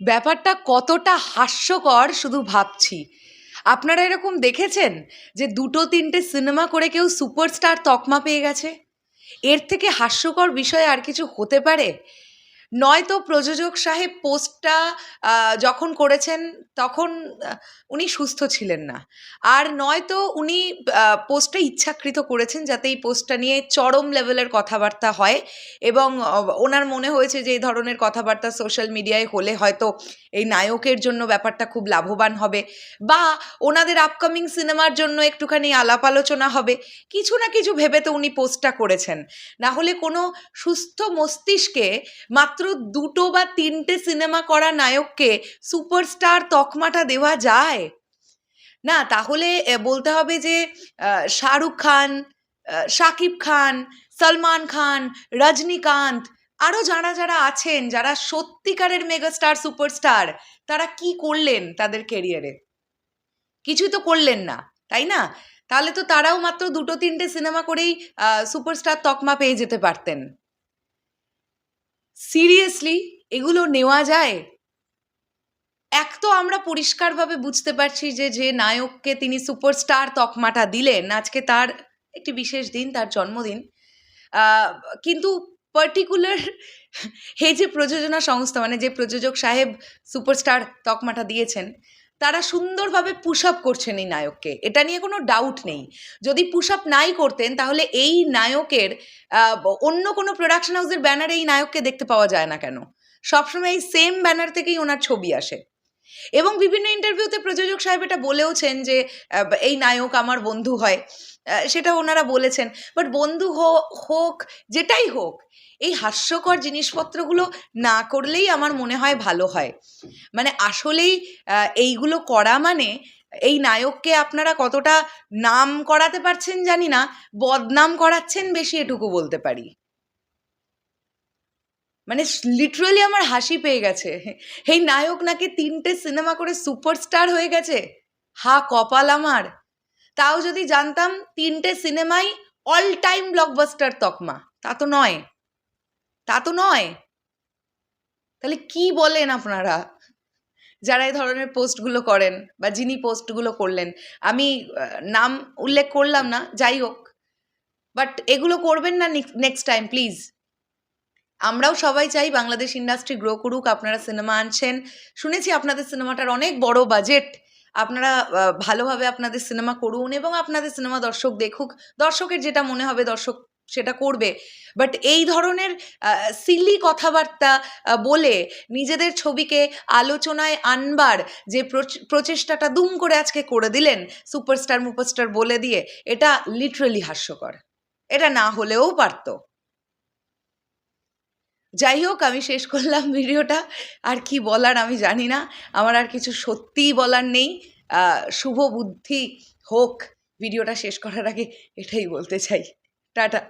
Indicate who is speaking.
Speaker 1: ব্যাপারটা কতটা হাস্যকর শুধু ভাবছি। আপনারা এরকম দেখেছেন যে দুটো তিনটে সিনেমা করে কেউ সুপারস্টার তকমা পেয়ে গেছে? এর থেকে হাস্যকর বিষয় আর কিছু হতে পারে? নয়তো প্রযোজক সাহেব পোস্টটা যখন করেছেন তখন উনি সুস্থ ছিলেন না। আর নয়তো উনি পোস্টটা ইচ্ছাকৃত করেছেন যাতে এই পোস্টটা নিয়ে চরম লেভেলের কথাবার্তা হয় এবং ওনার মনে হয়েছে যে এই ধরনের কথাবার্তা সোশ্যাল মিডিয়ায় হলে হয়তো এই নায়কের জন্য ব্যাপারটা খুব লাভবান হবে বা ওনাদের আপকামিং সিনেমার জন্য একটুখানি আলাপ আলোচনা হবে। কিছু না কিছু ভেবে তো উনি পোস্টটা করেছেন। না হলে কোনো সুস্থ মস্তিষ্কে মাত্র দুটো বা তিনটে সিনেমা করা নায়ককে সুপারস্টার তকমাটা দেওয়া যায়? না, তাহলে বলতে হবে যে শাহরুখ খান শাকিব খান, সলমান খান, রজনীকান্ত আরও যারা যারা আছেন, যারা সত্যিকারের মেগাস্টার, সুপারস্টার, তারা কি করলেন তাদের কেরিয়ারে কিছুই তো করলেন না, তাই না? তাহলে তো তারাও মাত্র দুটো, তিনটে সিনেমা করেই সুপারস্টার তকমা পেয়ে যেতে পারতেন। সিরিয়াসলি এগুলো নেওয়া যায়? এক তো আমরা পরিষ্কারভাবে বুঝতে পারছি যে যে নায়ককে তিনি সুপারস্টার তকমাটা দিলেন, আজকে তার একটি বিশেষ দিন, তার জন্মদিন। কিন্তু পার্টিকুলার এই যে প্রযোজনা সংস্থা মানে যে প্রযোজক সাহেব সুপারস্টার তকমাটা দিয়েছেন তারা সুন্দরভাবে পুশ আপ করছেন এই নায়ককে। এটা নিয়ে কোনো ডাউট নেই। যদি পুশ আপ নাই করতেন, তাহলে এই নায়কের অন্য কোনো প্রোডাকশন হাউসের ব্যানারে এই নায়ককে দেখতে পাওয়া যায় না কেন? সবসময় এই সেম ব্যানার থেকেই ওনার ছবি আসে। এবং বিভিন্ন ইন্টারভিউতে প্রযোজক সাহেব এটা বলেওছেন যে এই নায়ক আমার বন্ধু হয়। সেটা ওনারা বলেছেন। বাট বন্ধু হোক, যেটাই হোক, এই হাস্যকর জিনিসপত্রগুলো না করলেই আমার মনে হয় ভালো হয়। মানে আসলেই এইগুলো করা মানে এই নায়ককে আপনারা কতটা নাম করাতে পারছেন জানি না, বদনাম করাচ্ছেন বেশি এটুকু বলতে পারি। মানে লিটারালি আমার হাসি পেয়ে গেছে। এই নায়ক নাকি তিনটে সিনেমা করে সুপারস্টার হয়ে গেছে? হা, কপাল আমার। তাও যদি জানতাম তিনটে সিনেমাই অল টাইম ব্লকবাস্টার তকমা। তা তো নয়। তা তো নয়। তাহলে কি বলেন আপনারা? যারা এই ধরনের পোস্টগুলো করেন বা যিনি পোস্টগুলো করলেন, আমি নাম উল্লেখ করলাম না, যাই হোক। বাট এগুলো করবেন না নেক্সট টাইম প্লিজ আমরাও সবাই চাই বাংলাদেশ ইন্ডাস্ট্রি গ্রো করুক, আপনারা সিনেমা আনছেন। শুনেছি আপনাদের সিনেমাটার অনেক বড় বাজেট আপনারা ভালোভাবে আপনাদের সিনেমা করুন এবং আপনাদের সিনেমা দর্শক দেখুক। দর্শকের যেটা মনে হবে, দর্শক সেটা করবে। বাট এই ধরনের সিলি কথাবার্তা বলে নিজেদের ছবিকে আলোচনায় আনবার যে প্রচ- প্রচেষ্টাটা দুম করে আজকে করে দিলেন সুপারস্টার মুপারস্টার বলে দিয়ে, এটা লিটারেলি হাস্যকর। এটা না হলেও পারতো। যাই হোক, আমি শেষ করলাম ভিডিওটা। আর কি বলার আমি জানি না। আমার আর কিছু সত্যিই বলার নেই। শুভ বুদ্ধি হোক, ভিডিওটা শেষ করার আগে এটাই বলতে চাই। টাটা।